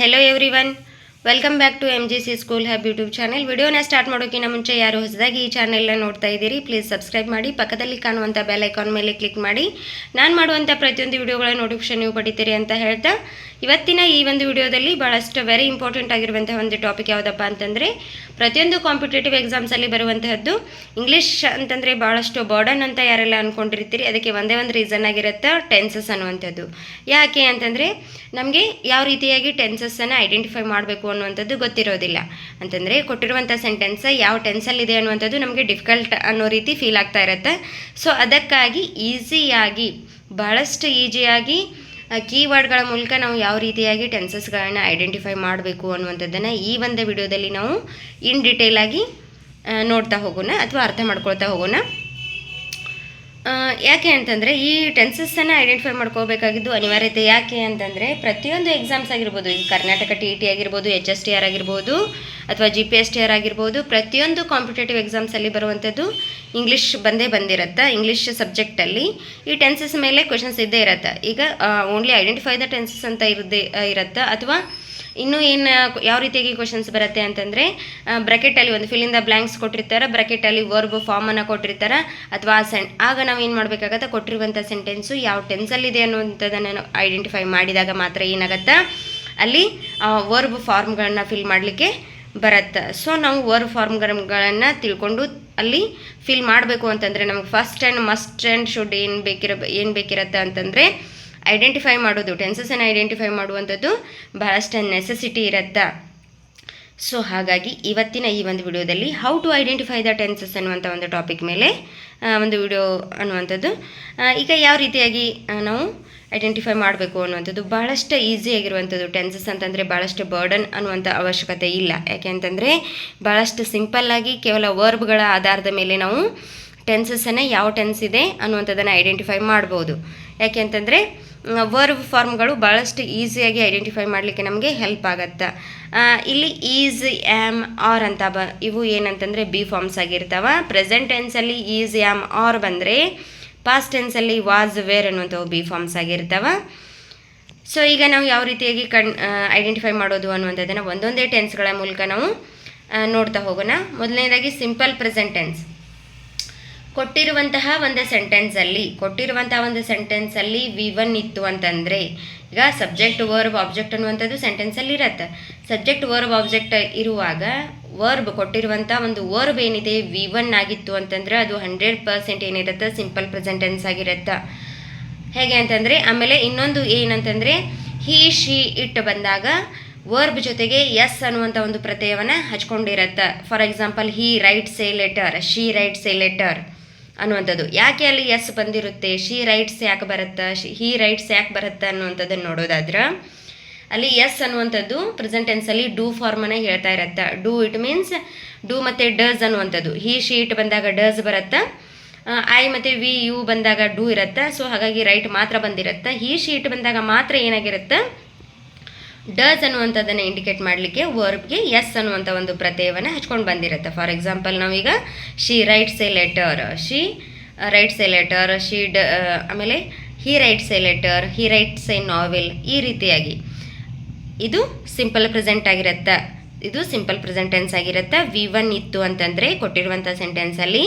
hello everyone. Welcome back to M G C school hub YouTube channel ವಿಡಿಯೋನ start ಮಾಡೋಕ್ಕಿಂತ ಮುಂಚೆ ಯಾರು ಹೊಸದಾಗಿ ಈ ಚಾನೆಲ್ನ ನೋಡ್ತಾ ಇದ್ದೀರಿ ಪ್ಲೀಸ್ ಸಬ್ಸ್ಕ್ರೈಬ್ ಮಾಡಿ, ಪಕ್ಕದಲ್ಲಿ ಕಾಣುವಂಥ ಬೆಲ್ ಐಕಾನ್ ಮೇಲೆ ಕ್ಲಿಕ್ ಮಾಡಿ. ನಾನು ಮಾಡುವಂಥ ಪ್ರತಿಯೊಂದು ವಿಡಿಯೋಗಳ ನೋಟಿಫಿಕೇಶನ್ ನೀವು ಪಡಿತೀರಿ ಅಂತ ಹೇಳ್ತಾ, ಇವತ್ತಿನ ಈ ಒಂದು ವಿಡಿಯೋದಲ್ಲಿ ಭಾಳಷ್ಟು ವೆರಿ ಇಂಪಾರ್ಟೆಂಟ್ ಆಗಿರುವಂತಹ ಒಂದು ಟಾಪಿಕ್ ಯಾವುದಪ್ಪ ಅಂತಂದರೆ, ಪ್ರತಿಯೊಂದು ಕಾಂಪಿಟೇಟಿವ್ ಎಕ್ಸಾಮ್ಸಲ್ಲಿ ಬರುವಂತಹದ್ದು ಇಂಗ್ಲೀಷ್ ಅಂತಂದರೆ ಭಾಳಷ್ಟು ಬರ್ಡನ್ ಅಂತ ಯಾರೆಲ್ಲ ಅಂದ್ಕೊಂಡಿರ್ತೀರಿ ಅದಕ್ಕೆ ಒಂದೇ ಒಂದು ರೀಸನ್ ಆಗಿರುತ್ತೆ ಟೆನ್ಸಸ್ ಅನ್ನುವಂಥದ್ದು. ಯಾಕೆ ಅಂತಂದರೆ, ನಮಗೆ ಯಾವ ರೀತಿಯಾಗಿ ಟೆನ್ಸಸ್ಸನ್ನು ಐಡೆಂಟಿಫೈ ಮಾಡಬೇಕು ಅನ್ನುವಂಥದ್ದು ಗೊತ್ತಿರೋದಿಲ್ಲ. ಅಂತಂದರೆ ಕೊಟ್ಟಿರುವಂಥ ಸೆಂಟೆನ್ಸ್ ಯಾವ ಟೆನ್ಸಲ್ಲಿದೆ ಅನ್ನುವಂಥದ್ದು ನಮಗೆ ಡಿಫಿಕಲ್ಟ್ ಅನ್ನೋ ರೀತಿ ಫೀಲ್ ಆಗ್ತಾ ಇರುತ್ತೆ. ಸೊ ಅದಕ್ಕಾಗಿ ಈಸಿಯಾಗಿ ಭಾಳಷ್ಟು ಈಸಿಯಾಗಿ ಕೀವರ್ಡ್ಗಳ ಮೂಲಕ ನಾವು ಯಾವ ರೀತಿಯಾಗಿ ಟೆನ್ಸಸ್ಗಳನ್ನ ಐಡೆಂಟಿಫೈ ಮಾಡಬೇಕು ಅನ್ನುವಂಥದ್ದನ್ನು ಈ ಒಂದು ವಿಡಿಯೋದಲ್ಲಿ ನಾವು ಇನ್ ಡೀಟೇಲಾಗಿ ನೋಡ್ತಾ ಹೋಗೋಣ ಅಥವಾ ಅರ್ಥ ಮಾಡ್ಕೊಳ್ತಾ ಹೋಗೋಣ. ಯಾಕೆ ಅಂತಂದರೆ ಈ ಟೆನ್ಸಸ್ಸನ್ನು ಐಡೆಂಟಿಫೈ ಮಾಡ್ಕೋಬೇಕಾಗಿದ್ದು ಅನಿವಾರ್ಯತೆ. ಯಾಕೆ ಅಂತಂದರೆ ಪ್ರತಿಯೊಂದು ಎಕ್ಸಾಮ್ಸ್ ಆಗಿರ್ಬೋದು, ಈಗ ಕರ್ನಾಟಕ ಟಿ ಇ ಟಿ ಆಗಿರ್ಬೋದು ಎಚ್ ಎಸ್ ಟಿ ಆರ್ ಆಗಿರ್ಬೋದು, ಅಥವಾ G P S T R ಆಗಿರ್ಬೋದು, ಪ್ರತಿಯೊಂದು ಕಾಂಪಿಟೇಟಿವ್ ಎಕ್ಸಾಮ್ಸಲ್ಲಿ ಬರುವಂಥದ್ದು ಇಂಗ್ಲೀಷ್ ಬಂದೇ ಬಂದಿರತ್ತೆ ಇಂಗ್ಲೀಷ್ ಸಬ್ಜೆಕ್ಟಲ್ಲಿ ಈ ಟೆನ್ಸಸ್ ಮೇಲೆ ಕ್ವೆಶನ್ಸ್ ಇದ್ದೇ ಇರತ್ತೆ. ಈಗ ಓನ್ಲಿ ಐಡೆಂಟಿಫೈ ದ ಟೆನ್ಸಸ್ ಅಂತ ಇರದೇ ಇರತ್ತೆ, ಅಥವಾ ಇನ್ನು ಏನು, ಯಾವ ರೀತಿಯಾಗಿ ಕ್ವಶನ್ಸ್ ಬರುತ್ತೆ ಅಂತಂದರೆ ಬ್ರಕೆಟಲ್ಲಿ ಒಂದು ಫಿಲ್ಲಿಂದ ಬ್ಲ್ಯಾಂಕ್ಸ್ ಕೊಟ್ಟಿರ್ತಾರೆ ಬ್ರಕೆಟಲ್ಲಿ ವರ್ಬ್ ಫಾರ್ಮನ್ನು ಕೊಟ್ಟಿರ್ತಾರೆ, ಅಥವಾ ಆ ಸೆನ್ ಆಗ ನಾವು ಏನು ಮಾಡಬೇಕಾಗತ್ತೆ ಕೊಟ್ಟಿರುವಂಥ ಸೆಂಟೆನ್ಸು ಯಾವ ಟೆನ್ಸಲ್ಲಿದೆ ಅನ್ನುವಂಥದ್ದನ್ನು ನಾವು ಐಡೆಂಟಿಫೈ ಮಾಡಿದಾಗ ಮಾತ್ರ ಏನಾಗತ್ತೆ? ಅಲ್ಲಿ ವರ್ಬ್ ಫಾರ್ಮ್ಗಳನ್ನು ಫಿಲ್ ಮಾಡಲಿಕ್ಕೆ ಬರುತ್ತೆ. ಸೊ ನಾವು ವರ್ಬ್ ಫಾರ್ಮ್ಗಳನ್ನು ತಿಳ್ಕೊಂಡು ಅಲ್ಲಿ ಫಿಲ್ ಮಾಡಬೇಕು ಅಂತಂದರೆ, ನಮಗೆ first and must and should ಏನು ಬೇಕಿರ, ಏನು ಬೇಕಿರತ್ತೆ ಅಂತಂದರೆ ಐಡೆಂಟಿಫೈ ಮಾಡೋದು ಟೆನ್ಸಸನ್ನು ಐಡೆಂಟಿಫೈ ಮಾಡುವಂಥದ್ದು ಬಹಳಷ್ಟು ನೆಸೆಸಿಟಿ ಇರುತ್ತೆ. ಸೊ ಹಾಗಾಗಿ ಇವತ್ತಿನ ಈ ಒಂದು ವಿಡಿಯೋದಲ್ಲಿ how to identify the tenses ಅನ್ನುವಂಥ ಒಂದು ಟಾಪಿಕ್ ಮೇಲೆ ಒಂದು ವಿಡಿಯೋ ಅನ್ನುವಂಥದ್ದು. ಈಗ ಯಾವ ರೀತಿಯಾಗಿ ನಾವು ಐಡೆಂಟಿಫೈ ಮಾಡಬೇಕು ಅನ್ನುವಂಥದ್ದು ಭಾಳಷ್ಟು ಈಸಿ ಆಗಿರುವಂಥದ್ದು. ಟೆನ್ಸಸ್ ಅಂತಂದರೆ ಭಾಳಷ್ಟು ಬರ್ಡನ್ ಅನ್ನುವಂಥ ಅವಶ್ಯಕತೆ ಇಲ್ಲ. ಯಾಕೆ ಅಂತಂದರೆ ಭಾಳಷ್ಟು ಸಿಂಪಲ್ಲಾಗಿ ಕೇವಲ ವರ್ಬ್ಗಳ ಆಧಾರದ ಮೇಲೆ ನಾವು ಟೆನ್ಸಸ್ಸನ್ನು ಯಾವ ಟೆನ್ಸ್ ಇದೆ ಅನ್ನುವಂಥದ್ದನ್ನು ಐಡೆಂಟಿಫೈ ಮಾಡ್ಬೋದು. ಯಾಕೆ ಅಂತಂದರೆ ವರ್ಬ್ ಫಾರ್ಮ್ಗಳು ಭಾಳಷ್ಟು ಈಸಿಯಾಗಿ ಐಡೆಂಟಿಫೈ ಮಾಡಲಿಕ್ಕೆ ನಮಗೆ ಹೆಲ್ಪ್ ಆಗತ್ತೆ. ಇಲ್ಲಿ ಈಸ್ ಆ್ಯಮ್ ಆರ್ ಅಂತ ಬ, ಇವು ಏನಂತಂದರೆ ಬಿ ಫಾರ್ಮ್ಸ್ ಆಗಿರ್ತಾವೆ. ಪ್ರೆಸೆಂಟ್ ಟೆನ್ಸಲ್ಲಿ ಈಸ್ ಆ್ಯಮ್ ಆರ್ ಬಂದರೆ ಪಾಸ್ಟ್ ಟೆನ್ಸಲ್ಲಿ ವಾಸ್ ವೇರ್ ಅನ್ನುವಂಥವು ಬಿ ಫಾರ್ಮ್ಸ್ ಆಗಿರ್ತಾವ. ಸೊ ಈಗ ನಾವು ಯಾವ ರೀತಿಯಾಗಿ ಕಣ್ ಐಡೆಂಟಿಫೈ ಮಾಡೋದು ಅನ್ನುವಂಥದ್ದನ್ನು ಒಂದೊಂದೇ ಟೆನ್ಸ್ಗಳ ಮೂಲಕ ನಾವು ನೋಡ್ತಾ ಹೋಗೋಣ. ಮೊದಲನೇದಾಗಿ ಸಿಂಪಲ್ ಪ್ರೆಸೆಂಟ್ ಟೆನ್ಸ್ ಕೊಟ್ಟಿರುವಂತಹ ಒಂದು ಸೆಂಟೆನ್ಸಲ್ಲಿ ಕೊಟ್ಟಿರುವಂತಹ ಒಂದು ಸೆಂಟೆನ್ಸಲ್ಲಿ ವಿ ಒನ್ ಇತ್ತು ಅಂತಂದರೆ, ಈಗ ಸಬ್ಜೆಕ್ಟ್ ವರ್ಬ್ ಆಬ್ಜೆಕ್ಟ್ ಅನ್ನುವಂಥದ್ದು ಸೆಂಟೆನ್ಸಲ್ಲಿ ಇರತ್ತೆ. ಸಬ್ಜೆಕ್ಟ್ ವರ್ಬ್ ಆಬ್ಜೆಕ್ಟ್ ಇರುವಾಗ ವರ್ಬ್ ಕೊಟ್ಟಿರುವಂಥ ಒಂದು ವರ್ಬ್ ಏನಿದೆ ವಿ ಒನ್ ಆಗಿತ್ತು ಅಂತಂದರೆ ಅದು ಹಂಡ್ರೆಡ್ ಪರ್ಸೆಂಟ್ ಏನಿರುತ್ತೆ ಸಿಂಪಲ್ ಪ್ರೆಸೆಂಟೆನ್ಸ್ ಆಗಿರುತ್ತೆ. ಹೇಗೆ ಅಂತಂದರೆ, ಆಮೇಲೆ ಇನ್ನೊಂದು ಏನಂತಂದರೆ ಹೀ ಶಿ ಇಟ್ ಬಂದಾಗ ವರ್ಬ್ ಜೊತೆಗೆ ಎಸ್ ಅನ್ನುವಂಥ ಒಂದು ಪ್ರತ್ಯಯವನ್ನು ಹಚ್ಕೊಂಡಿರತ್ತೆ. For example he writes a letter she writes a letter ಅನ್ನುವಂಥದ್ದು. ಯಾಕೆ ಅಲ್ಲಿ ಎಸ್ ಬಂದಿರುತ್ತೆ? ಶಿ ರೈಟ್ಸ್ ಯಾಕೆ ಬರುತ್ತೆ? ಹಿ ರೈಟ್ಸ್ ಯಾಕೆ ಬರುತ್ತೆ ಅನ್ನುವಂಥದ್ದನ್ನು ನೋಡೋದಾದ್ರೆ, ಅಲ್ಲಿ ಎಸ್ ಅನ್ನುವಂಥದ್ದು ಪ್ರೆಸೆಂಟ್ ಟೆನ್ಸಲ್ಲಿ ಡೂ ಫಾರ್ಮನ್ನು ಹೇಳ್ತಾ ಇರತ್ತೆ. ಡೂ ಇಟ್ ಮೀನ್ಸ್ ಡೂ ಮತ್ತು ಡಸ್ ಅನ್ನುವಂಥದ್ದು. ಹಿ ಶೀಟ್ ಬಂದಾಗ ಡಸ್ ಬರುತ್ತೆ? ಐ ಮತ್ತು ವಿ ಯು ಬಂದಾಗ ಡೂ ಇರುತ್ತೆ? ಸೊ ಹಾಗಾಗಿ ರೈಟ್ ಮಾತ್ರ ಬಂದಿರುತ್ತೆ? ಹಿ ಶೀಟ್ ಬಂದಾಗ ಮಾತ್ರ ಏನಾಗಿರುತ್ತೆ? ಡಸ್ ಅನ್ನುವಂಥದ್ದನ್ನು ಇಂಡಿಕೇಟ್ ಮಾಡಲಿಕ್ಕೆ ವರ್ಬ್ಗೆ ಎಸ್ ಅನ್ನುವಂಥ ಒಂದು ಪ್ರತ್ಯಯವನ್ನು ಹಚ್ಕೊಂಡು ಬಂದಿರುತ್ತೆ. ಫಾರ್ ಎಕ್ಸಾಂಪಲ್ ನಾವೀಗ she writes a letter she writes a letter she ಡ ಆಮೇಲೆ he writes a letter he writes a ನಾವೆಲ್ ಈ ರೀತಿಯಾಗಿ. ಇದು ಸಿಂಪಲ್ ಪ್ರೆಸೆಂಟ್ ಆಗಿರುತ್ತೆ. ಇದು ಸಿಂಪಲ್ ಪ್ರೆಸೆಂಟೆನ್ಸ್ ಆಗಿರುತ್ತೆ. ವಿ ಒನ್ ಇತ್ತು ಅಂತಂದರೆ ಕೊಟ್ಟಿರುವಂಥ ಸೆಂಟೆನ್ಸಲ್ಲಿ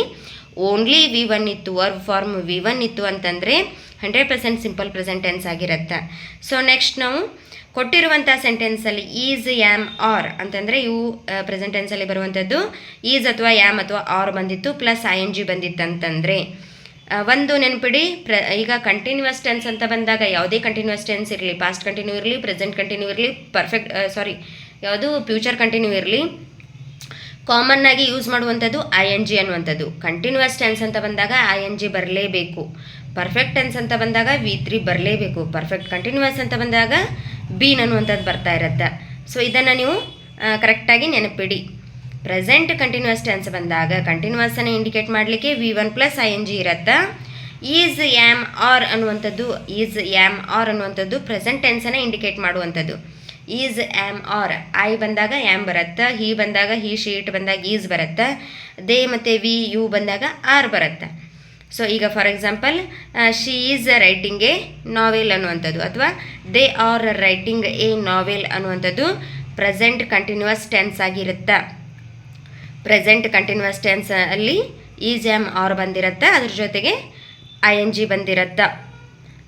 ಓನ್ಲಿ ವಿ ಒನ್ ಇತ್ತು ವರ್ಬ್ ಫಾರ್ಮ್ ವಿ ಒನ್ ಇತ್ತು ಅಂತಂದರೆ hundred percent simple present tense ಆಗಿರುತ್ತೆ. ಸೊ ನೆಕ್ಸ್ಟ್ ನಾವು ಕೊಟ್ಟಿರುವಂಥ ಸೆಂಟೆನ್ಸಲ್ಲಿ ಈಸ್ ಯಾಮ್ ಆರ್ ಅಂತಂದರೆ ಇವು ಪ್ರೆಸೆಂಟ್ ಟೆನ್ಸಲ್ಲಿ ಬರುವಂಥದ್ದು ಈಸ್ ಅಥವಾ ಯಾಮ್ ಅಥವಾ ಆರ್ ಬಂದಿತ್ತು ಪ್ಲಸ್ ಐ ಎನ್ ಜಿ ಬಂದಿತ್ತು ಅಂತಂದರೆ ಆ, ಒಂದು ನೆನ್ಪಿಡಿ ಪ್ರ ಈಗ ಕಂಟಿನ್ಯೂಸ್ ಟೆನ್ಸ್ ಅಂತ ಬಂದಾಗ ಯಾವುದೇ ಕಂಟಿನ್ಯೂಸ್ ಟೆನ್ಸ್ ಇರಲಿ ಪಾಸ್ಟ್ ಕಂಟಿನ್ಯೂ ಇರಲಿ ಪ್ರೆಸೆಂಟ್ ಕಂಟಿನ್ಯೂ ಇರಲಿ ಪರ್ಫೆಕ್ಟ್ ಸಾರಿ ಯಾವುದು ಫ್ಯೂಚರ್ ಕಂಟಿನ್ಯೂ ಇರಲಿ ಕಾಮನ್ ಆಗಿ ಯೂಸ್ ಮಾಡುವಂಥದ್ದು ಐ ಎನ್ ಜಿ ಅನ್ನುವಂಥದ್ದು. ಕಂಟಿನ್ಯೂಸ್ ಟೆನ್ಸ್ ಅಂತ ಬಂದಾಗ ಐ ಎನ್ ಜಿ ಬರಲೇಬೇಕು. ಪರ್ಫೆಕ್ಟ್ ಟೆನ್ಸ್ ಅಂತ ಬಂದಾಗ ವಿ ತ್ರೀ ಬರಲೇಬೇಕು. ಪರ್ಫೆಕ್ಟ್ ಕಂಟಿನ್ಯೂಸ್ ಅಂತ ಬಂದಾಗ ಬೀನ್ ಅನ್ನುವಂಥದ್ದು ಬರ್ತಾ ಇರುತ್ತೆ. ಸೊ ಇದನ್ನು ನೀವು ಕರೆಕ್ಟಾಗಿ ನೆನಪಿಡಿ. ಪ್ರೆಸೆಂಟ್ ಕಂಟಿನ್ಯೂಸ್ ಟೆನ್ಸ್ ಬಂದಾಗ ಕಂಟಿನ್ಯೂಸನ್ನು ಇಂಡಿಕೇಟ್ ಮಾಡಲಿಕ್ಕೆ V one plus I N G ಇರುತ್ತೆ. ಈಸ್ ಆ್ಯಮ್ ಆರ್ ಅನ್ನುವಂಥದ್ದು ಈಸ್ ಆ್ಯಮ್ ಆರ್ ಅನ್ನುವಂಥದ್ದು ಪ್ರೆಸೆಂಟ್ ಟೆನ್ಸನ್ನು ಇಂಡಿಕೇಟ್ ಮಾಡುವಂಥದ್ದು. ಈಸ್ ಆ್ಯಮ್ ಆರ್ ಐ ಬಂದಾಗ ಆ್ಯಮ್ ಬರುತ್ತೆ ಹಿ ಬಂದಾಗ ಹಿ ಶೀಟ್ ಬಂದಾಗ ಈಸ್ ಬರುತ್ತೆ ದೇ ಮತ್ತು ವಿ ಯು ಬಂದಾಗ ಆರ್ ಬರುತ್ತೆ. ಸೊ ಈಗ for example she is writing a novel ಅನ್ನುವಂಥದ್ದು ಅಥವಾ they are writing a novel ಅನ್ನುವಂಥದ್ದು ಪ್ರೆಸೆಂಟ್ ಕಂಟಿನ್ಯೂಸ್ ಟೆನ್ಸ್ ಆಗಿರುತ್ತೆ. ಪ್ರೆಸೆಂಟ್ ಕಂಟಿನ್ಯೂಸ್ ಟೆನ್ಸ್ ಅಲ್ಲಿ ಈಸ್ ಆ್ಯಮ್ ಆರ್ ಬಂದಿರುತ್ತೆ, ಅದ್ರ ಜೊತೆಗೆ ಐ ಎನ್ ಜಿ ಬಂದಿರತ್ತಾ.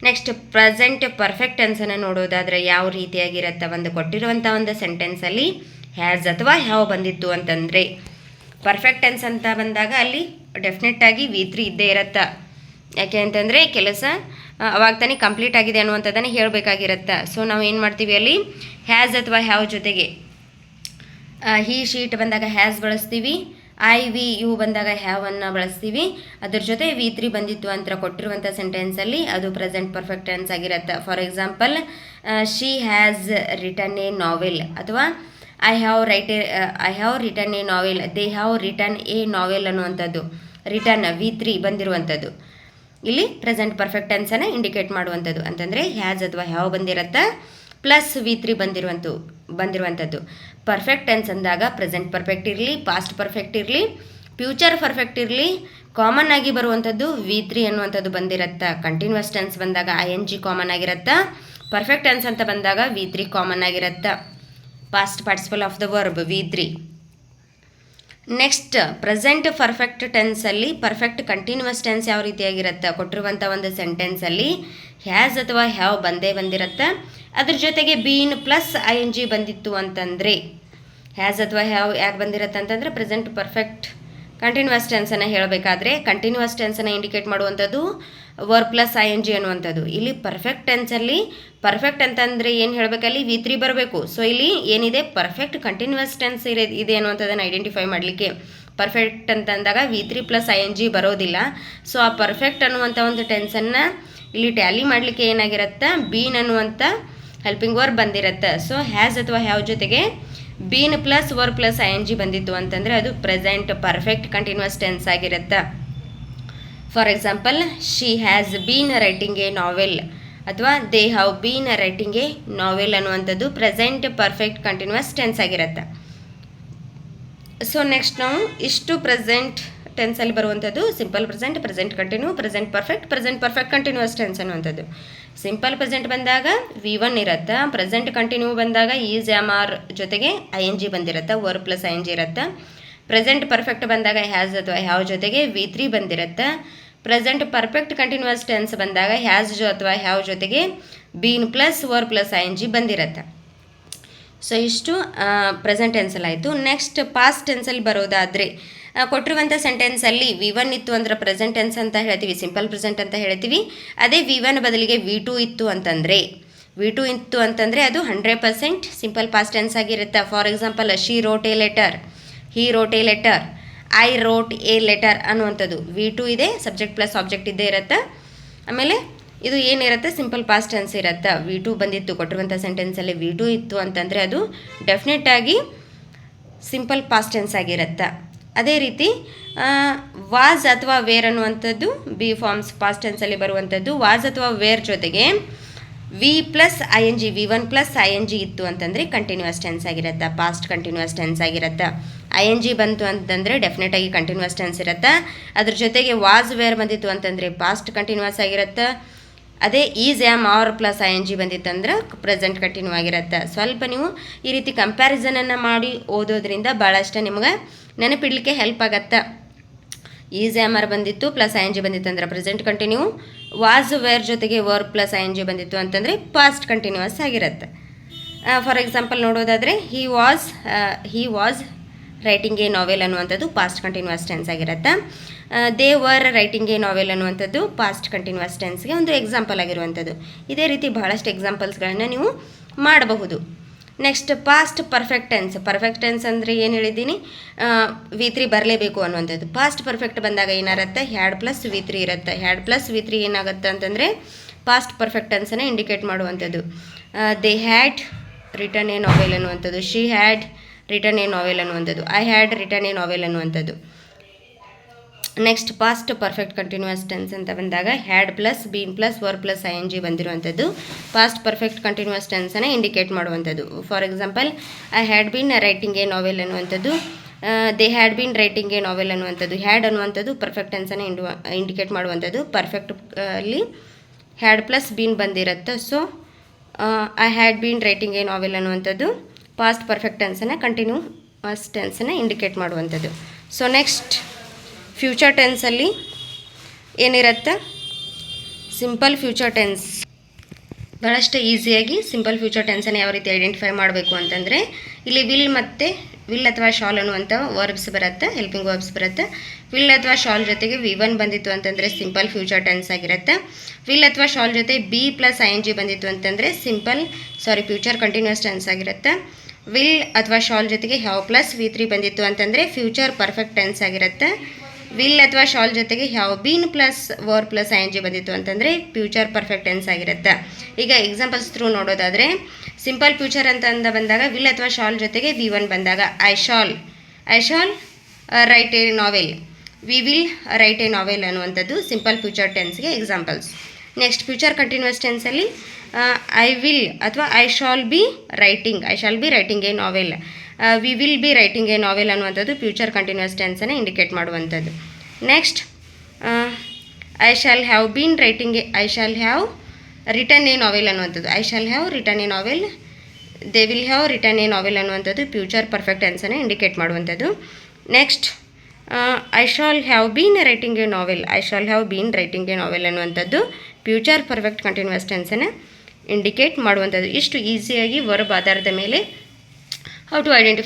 ನೆಕ್ಸ್ಟ್ ಪ್ರೆಸೆಂಟ್ ಪರ್ಫೆಕ್ಟ್ ಟೆನ್ಸನ್ನು ನೋಡೋದಾದರೆ ಯಾವ ರೀತಿಯಾಗಿರುತ್ತೆ ಒಂದು ಕೊಟ್ಟಿರುವಂಥ ಒಂದು ಸೆಂಟೆನ್ಸಲ್ಲಿ ಹ್ಯಾಸ್ ಅಥವಾ ಹ್ಯಾವ್ ಬಂದಿತ್ತು ಅಂತಂದರೆ ಪರ್ಫೆಕ್ಟ್ ಟೆನ್ಸ್ ಅಂತ ಬಂದಾಗ ಅಲ್ಲಿ ಡೆಫಿನೆಟ್ ಆಗಿ ವಿ ತ್ರೀ ಇದ್ದೇ ಇರತ್ತ. ಯಾಕೆ ಅಂತಂದರೆ ಕೆಲಸ ಅವಾಗ ತಾನೇ ಕಂಪ್ಲೀಟ್ ಆಗಿದೆ ಅನ್ನುವಂಥದ್ದನ್ನು ಹೇಳಬೇಕಾಗಿರತ್ತ. ಸೊ ನಾವು ಏನು ಮಾಡ್ತೀವಿ ಅಲ್ಲಿ? ಹ್ಯಾಸ್ ಅಥವಾ ಹ್ಯಾವ್ ಜೊತೆಗೆ ಹಿ ಶೀಟ್ ಬಂದಾಗ ಹ್ಯಾಸ್ ಬಳಸ್ತೀವಿ. ಐ ವಿ ಯು ಬಂದಾಗ ಹ್ಯಾವನ್ನು ಬಳಸ್ತೀವಿ. ಅದ್ರ ಜೊತೆ ವಿ ತ್ರೀ ಬಂದಿತ್ತು ಅಂತ ಕೊಟ್ಟಿರುವಂಥ ಸೆಂಟೆನ್ಸಲ್ಲಿ ಅದು ಪ್ರೆಸೆಂಟ್ ಪರ್ಫೆಕ್ಟ್ ಟೆನ್ಸ್ ಆಗಿರುತ್ತೆ. For example she has written a novel ಅಥವಾ I have write I have written a novel they have written a novel ಅನ್ನುವಂಥದ್ದು. ರಿಟರ್ನ್ ವಿ ತ್ರೀ ಬಂದಿರುವಂಥದ್ದು. ಇಲ್ಲಿ ಪ್ರೆಸೆಂಟ್ ಪರ್ಫೆಕ್ಟ್ ಟೆನ್ಸನ್ನು ಇಂಡಿಕೇಟ್ ಮಾಡುವಂಥದ್ದು. ಅಂತಂದರೆ ಹ್ಯಾಸ್ ಅಥವಾ ಹ್ಯಾವ್ ಬಂದಿರತ್ತ. ಪ್ಲಸ್ ವಿ ತ್ರೀ ಬಂದಿರುವಂಥ ಬಂದಿರುವಂಥದ್ದು ಪರ್ಫೆಕ್ಟ್ ಟೆನ್ಸ್ ಅಂದಾಗ ಪ್ರೆಸೆಂಟ್ ಪರ್ಫೆಕ್ಟ್ ಇರಲಿ ಪಾಸ್ಟ್ ಪರ್ಫೆಕ್ಟ್ ಇರಲಿ ಫ್ಯೂಚರ್ ಪರ್ಫೆಕ್ಟ್ ಇರಲಿ ಕಾಮನ್ ಆಗಿ ಬರುವಂಥದ್ದು ವಿ ತ್ರೀ ಅನ್ನುವಂಥದ್ದು ಬಂದಿರತ್ತಾ. ಕಂಟಿನ್ಯೂಸ್ ಟೆನ್ಸ್ ಬಂದಾಗ ಐ ಎನ್ ಜಿ ಕಾಮನ್ ಆಗಿರತ್ತಾ. ಪರ್ಫೆಕ್ಟ್ ಟೆನ್ಸ್ ಅಂತ ಬಂದಾಗ V three common ಆಗಿರತ್ತಾ. Past participle of the verb V three. Next present perfect ಟೆನ್ಸಲ್ಲಿ perfect continuous tense ಯಾವ ರೀತಿಯಾಗಿರುತ್ತೆ? ಕೊಟ್ಟಿರುವಂಥ ಒಂದು ಸೆಂಟೆನ್ಸಲ್ಲಿ ಹ್ಯಾಸ್ ಅಥವಾ ಹ್ಯಾವ್ ಬಂದೇ ಬಂದಿರುತ್ತೆ. ಅದ್ರ ಜೊತೆಗೆ been plus I N G ಬಂದಿತ್ತು ಅಂತಂದರೆ ಹ್ಯಾಸ್ ಅಥವಾ ಹ್ಯಾವ್ ಯಾಕೆ ಬಂದಿರುತ್ತೆ ಅಂತಂದರೆ ಪ್ರೆಸೆಂಟ್ ಪರ್ಫೆಕ್ಟ್ ಕಂಟಿನ್ಯೂಸ್ ಟೆನ್ಸನ್ನು ಹೇಳಬೇಕಾದ್ರೆ ಕಂಟಿನ್ಯೂಸ್ ಟೆನ್ಸನ್ನು ಇಂಡಿಕೇಟ್ ಮಾಡುವಂಥದ್ದು verb plus I N G ಅನ್ನುವಂಥದ್ದು. ಇಲ್ಲಿ ಪರ್ಫೆಕ್ಟ್ ಟೆನ್ಸಲ್ಲಿ ಪರ್ಫೆಕ್ಟ್ ಅಂತಂದರೆ ಏನು ಹೇಳಬೇಕಲ್ಲಿ ವಿ ತ್ರೀ ಬರಬೇಕು. ಸೊ ಇಲ್ಲಿ ಏನಿದೆ? ಪರ್ಫೆಕ್ಟ್ ಕಂಟಿನ್ಯೂಸ್ ಟೆನ್ಸ್ ಇರೋ ಇದೆ ಅನ್ನುವಂಥದ್ದನ್ನು ಐಡೆಂಟಿಫೈ ಮಾಡಲಿಕ್ಕೆ. ಪರ್ಫೆಕ್ಟ್ ಅಂತ ಅಂದಾಗ V three plus I N G ಬರೋದಿಲ್ಲ. ಸೊ ಆ ಪರ್ಫೆಕ್ಟ್ ಅನ್ನುವಂಥ ಒಂದು ಟೆನ್ಸನ್ನು ಇಲ್ಲಿ ಟ್ಯಾಲಿ ಮಾಡಲಿಕ್ಕೆ ಏನಾಗಿರುತ್ತೆ? ಬೀನ್ ಅನ್ನುವಂಥ ಹೆಲ್ಪಿಂಗ್ ವರ್ಬ್ ಬಂದಿರುತ್ತೆ. ಸೊ ಹ್ಯಾಸ್ ಅಥವಾ ಹ್ಯಾವ್ ಜೊತೆಗೆ been plus verb plus I N G ಬಂದಿತ್ತು ಅಂತಂದರೆ ಅದು ಪ್ರೆಸೆಂಟ್ ಪರ್ಫೆಕ್ಟ್ ಕಂಟಿನ್ಯೂಸ್ ಟೆನ್ಸ್ ಆಗಿರುತ್ತೆ. For example she has been writing a novel ಅಥವಾ they have been writing a novel ಅನ್ನುವಂಥದ್ದು ಪ್ರೆಸೆಂಟ್ ಪರ್ಫೆಕ್ಟ್ ಕಂಟಿನ್ಯೂಸ್ ಟೆನ್ಸ್ ಆಗಿರುತ್ತೆ. So next ನಾವು ಇಷ್ಟು present ಟೆನ್ಸಲ್ಲಿ ಬರುವಂಥದ್ದು simple present present continue present perfect present perfect continuous tense ಅನ್ನುವಂಥದ್ದು. Simple present ಬಂದಾಗ V one ಇರುತ್ತೆ ಪ್ರೆಸೆಂಟ್ ಕಂಟಿನ್ಯೂ ಬಂದಾಗ ಈಸ್ ಎಂ ಆರ್ ಜೊತೆಗೆ ಐ ಎನ್ ಜಿ ಬಂದಿರುತ್ತೆ verb plus I N G ಇರುತ್ತೆ. ಪ್ರೆಸೆಂಟ್ ಪರ್ಫೆಕ್ಟ್ ಬಂದಾಗ ಹ್ಯಾಸ್ ಅಥವಾ ಹ್ಯಾವ್ ಜೊತೆಗೆ ವಿ ತ್ರೀ ಬಂದಿರುತ್ತೆ. ಪ್ರೆಸೆಂಟ್ ಪರ್ಫೆಕ್ಟ್ ಕಂಟಿನ್ಯೂಸ್ ಟೆನ್ಸ್ ಬಂದಾಗ ಹ್ಯಾಸ್ ಜೊ ಅಥವಾ ಹ್ಯಾವ್ ಜೊತೆಗೆ been plus verb plus I N G ಬಂದಿರುತ್ತೆ. ಸೊ ಇಷ್ಟು ಪ್ರೆಸೆಂಟ್ ಟೆನ್ಸಲ್ಲಿ ಆಯಿತು. ನೆಕ್ಸ್ಟ್ ಪಾಸ್ಟ್ ಟೆನ್ಸಲ್ಲಿ ಬರೋದಾದರೆ ಕೊಟ್ಟಿರುವಂಥ ಸೆಂಟೆನ್ಸಲ್ಲಿ ವಿ ಒನ್ ಇತ್ತು ಅಂದ್ರೆ ಪ್ರೆಸೆಂಟ್ ಟೆನ್ಸ್ ಅಂತ ಹೇಳ್ತೀವಿ ಸಿಂಪಲ್ ಪ್ರೆಸೆಂಟ್ ಅಂತ ಹೇಳ್ತೀವಿ. ಅದೇ ವಿ ಒನ್ ಬದಲಿಗೆ ವಿ ಟು ಇತ್ತು ಅಂತಂದರೆ ವಿ ಟು ಇತ್ತು ಅಂತಂದರೆ ಅದು hundred percent simple past tense ಆಗಿರುತ್ತೆ. For example she wrote a letter he wrote a letter I wrote a letter ಅನ್ನುವಂಥದ್ದು ವಿ ಟು ಇದೆ ಸಬ್ಜೆಕ್ಟ್ ಪ್ಲಸ್ ಆಬ್ಜೆಕ್ಟ್ ಇದ್ದೇ ಇರುತ್ತೆ. ಆಮೇಲೆ ಇದು ಏನಿರುತ್ತೆ? ಸಿಂಪಲ್ ಪಾಸ್ಟ್ ಟೆನ್ಸ್ ಇರುತ್ತೆ. ವಿ ಟು ಬಂದಿತ್ತು ಕೊಟ್ಟಿರುವಂಥ ಸೆಂಟೆನ್ಸಲ್ಲಿ ವಿ ಟು ಇತ್ತು ಅಂತಂದರೆ ಅದು ಡೆಫಿನೆಟ್ ಆಗಿ ಸಿಂಪಲ್ ಪಾಸ್ಟ್ ಟೆನ್ಸ್ ಆಗಿರುತ್ತೆ. ಅದೇ ರೀತಿ ವಾಸ್ ಅಥವಾ ವೇರ್ ಅನ್ನುವಂಥದ್ದು ಬಿ ಫಾರ್ಮ್ಸ್ ಪಾಸ್ಟ್ ಟೆನ್ಸಲ್ಲಿ ಬರುವಂಥದ್ದು ವಾಸ್ ಅಥವಾ ವೇರ್ ಜೊತೆಗೆ V plus I N G V one plus I N G ಇತ್ತು ಅಂತಂದರೆ ಕಂಟಿನ್ಯೂಸ್ ಟೆನ್ಸ್ ಆಗಿರುತ್ತೆ. ಪಾಸ್ಟ್ ಕಂಟಿನ್ಯೂಸ್ ಟೆನ್ಸ್ ಆಗಿರುತ್ತೆ. ಐ ಎನ್ ಜಿ ಬಂತು ಅಂತಂದರೆ ಡೆಫಿನೆಟ್ ಆಗಿ ಕಂಟಿನ್ಯೂಸ್ ಟೆನ್ಸ್ ಇರುತ್ತೆ. ಅದ್ರ ಜೊತೆಗೆ ವಾಸ್ ವೇರ್ ಬಂದಿತ್ತು ಅಂತಂದರೆ ಪಾಸ್ಟ್ ಕಂಟಿನ್ಯೂಸ್ ಆಗಿರುತ್ತೆ. ಅದೇ is am are plus I N G ಬಂದಿತ್ತಂದ್ರೆ present continue ಆಗಿರುತ್ತೆ ಸ್ವಲ್ಪ ನೀವು ಈ ರೀತಿ ಕಂಪ್ಯಾರಿಸನನ್ನು ಮಾಡಿ ಓದೋದ್ರಿಂದ ಭಾಳಷ್ಟು ನಿಮ್ಗೆ ನೆನಪಿಡ್ಲಿಕ್ಕೆ ಹೆಲ್ಪ್ ಆಗತ್ತೆ. ಈಸ್ ಆರ್ ಬಂದಿತ್ತು ಪ್ಲಸ್ ಐ ಎನ್ ಜಿ ಬಂದಿತ್ತು ಅಂದ್ರೆ ಪ್ರೆಸೆಂಟ್ ಕಂಟಿನ್ಯೂ ವಾಸ್ ವೇರ್ ಜೊತೆಗೆ verb plus I N G ಬಂದಿತ್ತು ಅಂತಂದರೆ ಪಾಸ್ಟ್ ಕಂಟಿನ್ಯೂಸ್ ಆಗಿರುತ್ತೆ. ಫಾರ್ ಎಕ್ಸಾಂಪಲ್ ನೋಡೋದಾದರೆ he was he was writing a novel ಅನ್ನುವಂಥದ್ದು ಪಾಸ್ಟ್ ಕಂಟಿನ್ಯೂಸ್ ಟೆನ್ಸ್ ಆಗಿರುತ್ತೆ. They were writing a novel ಅನ್ನುವಂಥದ್ದು ಪಾಸ್ಟ್ ಕಂಟಿನ್ಯೂಸ್ ಟೆನ್ಸ್ಗೆ ಒಂದು ಎಕ್ಸಾಂಪಲ್ ಆಗಿರುವಂಥದ್ದು. ಇದೇ ರೀತಿ ಬಹಳಷ್ಟು ಎಕ್ಸಾಂಪಲ್ಸ್ಗಳನ್ನು ನೀವು ಮಾಡಬಹುದು. Next past perfect tense perfect tense ಅಂದರೆ ಏನು ಹೇಳಿದ್ದೀನಿ? ವಿ ತ್ರೀ ಬರಲೇಬೇಕು ಅನ್ನುವಂಥದ್ದು. ಪಾಸ್ಟ್ ಪರ್ಫೆಕ್ಟ್ ಬಂದಾಗ ಏನಾಗುತ್ತೆ ಹ್ಯಾಡ್ ಪ್ಲಸ್ ವಿ ತ್ರೀ ಇರುತ್ತೆ. ಹ್ಯಾಡ್ ಪ್ಲಸ್ ವಿ ತ್ರೀ ಏನಾಗುತ್ತೆ ಅಂತಂದರೆ ಪಾಸ್ಟ್ ಪರ್ಫೆಕ್ಟ್ ಟೆನ್ಸನ್ನು ಇಂಡಿಕೇಟ್ ಮಾಡುವಂಥದ್ದು. They had return a novel ಅನ್ನುವಂಥದ್ದು. She had return a novel ಅನ್ನುವಂಥದ್ದು. I had return a novel ಅನ್ನುವಂಥದ್ದು. Next past perfect continuous tense ಅಂತ ಬಂದಾಗ had plus been plus verb plus I N G ಬಂದಿರುವಂಥದ್ದು past perfect continuous ಟೆನ್ಸನ್ನು indicate ಮಾಡುವಂಥದ್ದು. For example I had been writing a novel ಅನ್ನುವಂಥದ್ದು. They had been writing a novel ಅನ್ನುವಂಥದ್ದು. Had ಅನ್ನುವಂಥದ್ದು perfect ಟೆನ್ಸನ್ನು ಇಂಡು ಇಂಡಿಕೇಟ್ ಮಾಡುವಂಥದ್ದು. ಪರ್ಫೆಕ್ಟ್ ಅಲ್ಲಿ ಹ್ಯಾಡ್ ಪ್ಲಸ್ ಬೀನ್ ಬಂದಿರುತ್ತೆ. So I had been writing a novel ಅನ್ನುವಂಥದ್ದು. ಪಾಸ್ಟ್ ಪರ್ಫೆಕ್ಟ್ ಟೆನ್ಸನ್ನು ಕಂಟಿನ್ಯೂ ಟೆನ್ಸನ್ನು ಇಂಡಿಕೇಟ್ ಮಾಡುವಂಥದ್ದು. ಸೊ ನೆಕ್ಸ್ಟ್ ಫ್ಯೂಚರ್ ಟೆನ್ಸಲ್ಲಿ ಏನಿರುತ್ತೆ? ಸಿಂಪಲ್ ಫ್ಯೂಚರ್ ಟೆನ್ಸ್ ಬಹಳಷ್ಟು ಈಸಿಯಾಗಿ ಸಿಂಪಲ್ ಫ್ಯೂಚರ್ ಟೆನ್ಸನ್ನು ಯಾವ ರೀತಿ ಐಡೆಂಟಿಫೈ ಮಾಡಬೇಕು ಅಂತಂದರೆ, ಇಲ್ಲಿ ವಿಲ್ ಮತ್ತು ವಿಲ್ ಅಥವಾ ಶಾಲ್ ಅನ್ನುವಂಥ ವರ್ಬ್ಸ್ ಬರುತ್ತೆ ಹೆಲ್ಪಿಂಗ್ ವರ್ಬ್ಸ್ ಬರುತ್ತೆ. ವಿಲ್ ಅಥವಾ ಶಾಲ್ ಜೊತೆಗೆ ವಿ ಒನ್ ಬಂದಿತ್ತು ಅಂತಂದರೆ ಸಿಂಪಲ್ ಫ್ಯೂಚರ್ ಟೆನ್ಸ್ ಆಗಿರುತ್ತೆ. ವಿಲ್ ಅಥವಾ ಶಾಲ್ ಜೊತೆ be plus I N G ಬಂದಿತ್ತು ಅಂತಂದರೆ simple sorry future continuous tense ಆಗಿರುತ್ತೆ. ವಿಲ್ ಅಥವಾ ಶಾಲ್ ಜೊತೆಗೆ ಹ್ಯಾವ್ ಪ್ಲಸ್ ವಿ ತ್ರೀ ಬಂದಿತ್ತು ಅಂತಂದರೆ ಫ್ಯೂಚರ್ ಪರ್ಫೆಕ್ಟ್ ಟೆನ್ಸ್ ಆಗಿರುತ್ತೆ. ವಿಲ್ ಅಥವಾ ಶಾಲ್ ಜೊತೆಗೆ ಯಾವ been plus verb plus I N G ಬಂದಿತ್ತು ಅಂತಂದರೆ ಫ್ಯೂಚರ್ ಪರ್ಫೆಕ್ಟ್ ಟೆನ್ಸ್ ಆಗಿರುತ್ತೆ. ಈಗ ಎಕ್ಸಾಂಪಲ್ಸ್ ಥ್ರೂ ನೋಡೋದಾದರೆ ಸಿಂಪಲ್ ಫ್ಯೂಚರ್ ಅಂತ ಅಂದ ಬಂದಾಗ ವಿಲ್ ಅಥವಾ ಶಾಲ್ ಜೊತೆಗೆ ವಿ ಒನ್ ಬಂದಾಗ I shall. I shall write a novel we will write a novel ಅನ್ನುವಂಥದ್ದು ಸಿಂಪಲ್ ಫ್ಯೂಚರ್ ಟೆನ್ಸ್ಗೆ ಎಕ್ಸಾಂಪಲ್ಸ್ ನೆಕ್ಸ್ಟ್ ಫ್ಯೂಚರ್ ಕಂಟಿನ್ಯೂಸ್ ಟೆನ್ಸಲ್ಲಿ ಐ ವಿಲ್ ಅಥವಾ I shall be writing I shall be writing a novel we will be writing a novel ಅನ್ನುವಂಥದ್ದು future continuous ಟೆನ್ಸನ್ನು indicate ಮಾಡುವಂಥದ್ದು. Next I shall have been writing a I shall have return a novel ಅನ್ನುವಂಥದ್ದು. I shall have return a novel they will have return a novel ಅನ್ನುವಂಥದ್ದು future perfect ಟೆನ್ಸನ್ನು indicate ಮಾಡುವಂಥದ್ದು. Next I shall have been writing a novel I shall have been writing a novel ಅನ್ನುವಂಥದ್ದು future perfect continuous ಟೆನ್ಸನ್ನು indicate ಮಾಡುವಂಥದ್ದು. ಇಷ್ಟು ಈಸಿಯಾಗಿ verb ಆಧಾರದ ಮೇಲೆ ಹೌ ಟು ಐಡೆಂಟಿಫೈ